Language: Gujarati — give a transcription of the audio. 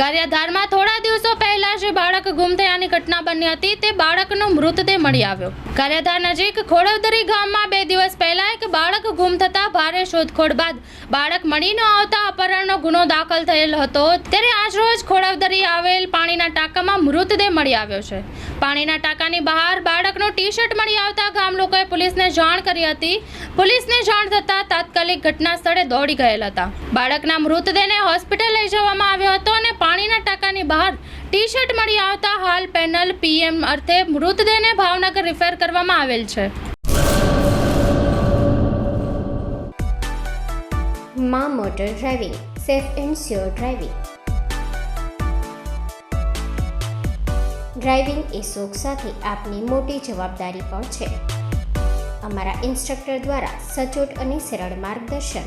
કાર્યધારમાં થોડા દિવસો પહેલા જે બાળક ગુમ થયાની ઘટના બની હતી. તે બાળકનો મૃતદેહ મળી આવ્યો. કાર્યધાર નજીક ખોડવદરી ગામમાં બે દિવસ પહેલા એક બાળક ગુમ થતા ભારે શોધખોળ બાદ બાળક મળી ન આવતા અપહરણનો ગુનો દાખલ થયેલ હતો. ત્યારે આજરોજ ખોડવદરી આવેલ પાણીના ટાંકામાં મૃતદેહ મળી આવ્યો છે. પાણીના ટાંકાની બહાર બાળકનો ટી શર્ટ મળી આવતા ગામ લોકોએ પોલીસને જાણ કરી હતી. પોલીસને જાણ થતાં તાત્કાલિક ઘટના સ્થળે દોડી ગયેલ હતા. બાળકના મૃતદેહને હોસ્પિટલ લઈ અને પાણીના બહાર ટી શર્ટ મળી આવતા હાલ પેનલ પીએમ અર્થે મૃતદેહને ભાવનગર રિફેર કરવામાં આવેલ છે. માં motor driving, safe and sure driving. Driving એ શોખ સાથે આપની મોટી જવાબદારી પણ છે. અમારા ઇન્સ્ટ્રક્ટર દ્વારા સચોટ અને સરળ માર્ગદર્શન.